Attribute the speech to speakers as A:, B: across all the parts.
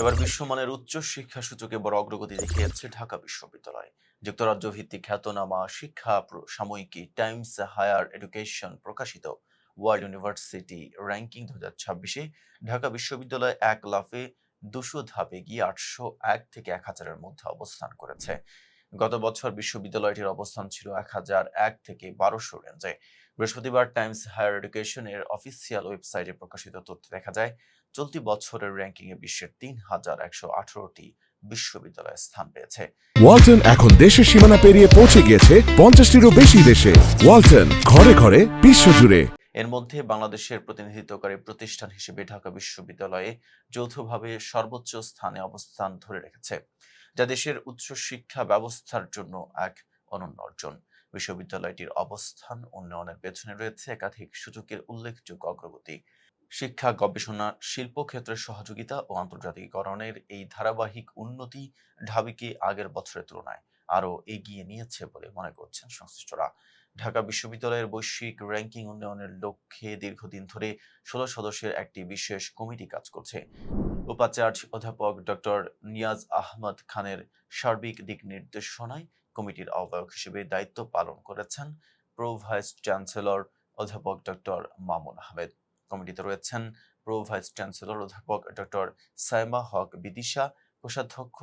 A: এবার বিশ্বমানের উচ্চ শিক্ষা সূচকে বড় অগ্রগতি দেখিয়েছে ঢাকা বিশ্ববিদ্যালয়। যুক্তরাজ্য ভিত্তিক খ্যাতনামা শিক্ষা সাময়িকী টাইমস হায়ার এডুকেশন প্রকাশিত ওয়ার্ল্ড ইউনিভার্সিটি র্যাঙ্কিং দু হাজার ছাব্বিশে ঢাকা বিশ্ববিদ্যালয় এক লাফে দুশো ধাপে গিয়ে আটশো এক থেকে এক হাজারের মধ্যে অবস্থান করেছে। গত বছর বিশ্ববিদ্যালয়টির অবস্থান ছিল এক হাজার এক থেকে বারোশো রেঞ্জে বৃহস্পতিবার টাইমস হায়ার এডুকেশন এর অফিসিয়াল ওয়েবসাইটে প্রকাশিত তথ্য দেখা যায় চলতি বছরের র্যাঙ্কিংয়ে বিশ্বের তিন হাজার একশো আঠারোটি বিশ্ববিদ্যালয় স্থান পেয়েছে।
B: ওয়ালটন এখন দেশের সীমানা পেরিয়ে পৌঁছে গিয়েছে পঞ্চাশটিরও বেশি দেশে। ওয়ালটন ঘরে ঘরে বিশ্বজুড়ে।
A: এর মধ্যে বাংলাদেশের প্রতিনিধিত্বকারী প্রতিষ্ঠান হিসেবে ঢাকা বিশ্ববিদ্যালয়ে যৌথভাবে সর্বোচ্চ স্থানে অবস্থান ধরে রেখেছে যা দেশের উচ্চ শিক্ষা ব্যবস্থার জন্য এক অনন্য অর্জন। বিশ্ববিদ্যালয়টির অবস্থান, উন্নয়নের পেছনে রয়েছে একাধিক সুযোগের উল্লেখযোগ্য অগ্রগতি। শিক্ষা, গবেষণা শিল্প ক্ষেত্রের সহযোগিতা ও আন্তর্জাতিকীকরণের এই ধারাবাহিক উন্নতি ঢাবিকে আগের বছরের তুলনায় আরও এগিয়ে নিয়েছে বলে মনে করছেন সংশ্লিষ্টরা। ঢাকা বিশ্ববিদ্যালয়ের বৈশ্বিক র্যাঙ্কিং উন্নয়নের লক্ষ্যে দীর্ঘদিন ধরে ষোলো সদস্যের একটি বিশেষ কমিটি কাজ করছে। উপাচার্য অধ্যাপক ডক্টর নিয়াজ আহমদ খানের সার্বিক দিক নির্দেশনায় কমিটির আহ্বায়ক হিসেবে দায়িত্ব পালন করেছেন প্রো ভাইস চ্যান্সেলর অধ্যাপক ডক্টর মামুন আহমেদ। কমিটিতে রয়েছেন প্রো ভাইস চ্যান্সেলর অধ্যাপক ডক্টর সাইমা হক বিদিশা, কোষাধ্যক্ষ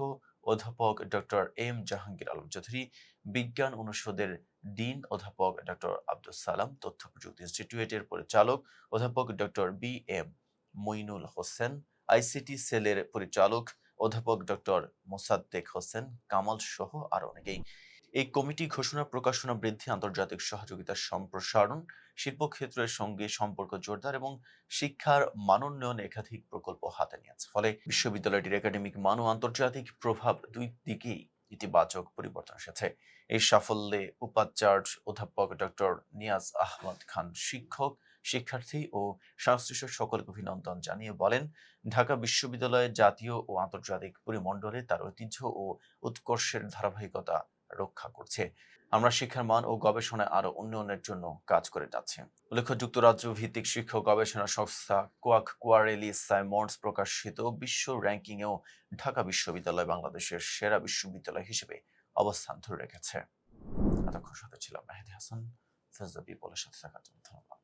A: অধ্যাপক ডক্টর এম জাহাঙ্গীর আলম চৌধুরী, বিজ্ঞান অনুষদের ডিন অধ্যাপক ডক্টর আব্দুল সালাম, তথ্য প্রযুক্তি ইনস্টিটিউটের পরিচালক অধ্যাপক doctor B M Moinul Hossain, ICT সেলের পরিচালক অধ্যাপক ডক্টর মোসাদ্দেক হোসেন, কামাল সহ আরও অনেকেই। এই কমিটি ঘোষণা প্রকাশনা বৃদ্ধি আন্তর্জাতিক সহযোগিতার সম্প্রসারণ, শিল্পক্ষেত্রের সঙ্গে সম্পর্ক জোরদার এবং শিক্ষার মানোন্নয়ন একাধিক প্রকল্প হাতে নিয়েছে। ফলে বিশ্ববিদ্যালয়টির একাডেমিক মান ও আন্তর্জাতিক প্রভাব দুই দিকেই ইতিবাচক পরিবর্তন এসেছে। এই সাফল্যে উপাচার্য অধ্যাপক ডক্টর নিয়াজ আহমদ খান শিক্ষক, শিক্ষার্থী ও সংশ্লিষ্ট সকলকে অভিনন্দন জানিয়ে বলেন, ঢাকা বিশ্ববিদ্যালয়ের জাতীয় ও আন্তর্জাতিক পরিমণ্ডলে তার ঐতিহ্য ও উৎকর্ষের ধারাবাহিকতা রক্ষা করছে। আমরা শিক্ষার মান ও গবেষণায় আরও উন্নয়নের জন্য কাজ করে যাচ্ছি। উল্লেখ্য যুক্তরাজ্য ভিত্তিক শিক্ষক গবেষণা সংস্থা কোয়াক কোয়ারেলি সাইমন্ডস প্রকাশিত বিশ্ব র্যাঙ্কিংয়েও ঢাকা বিশ্ববিদ্যালয় বাংলাদেশের সেরা বিশ্ববিদ্যালয় হিসেবে অবস্থান ধরে রেখেছে। এতক্ষণ সাথে ছিলাম মেহেদি হাসান ফেজদা বিপলের সাথে থাকার জন্য ধন্যবাদ।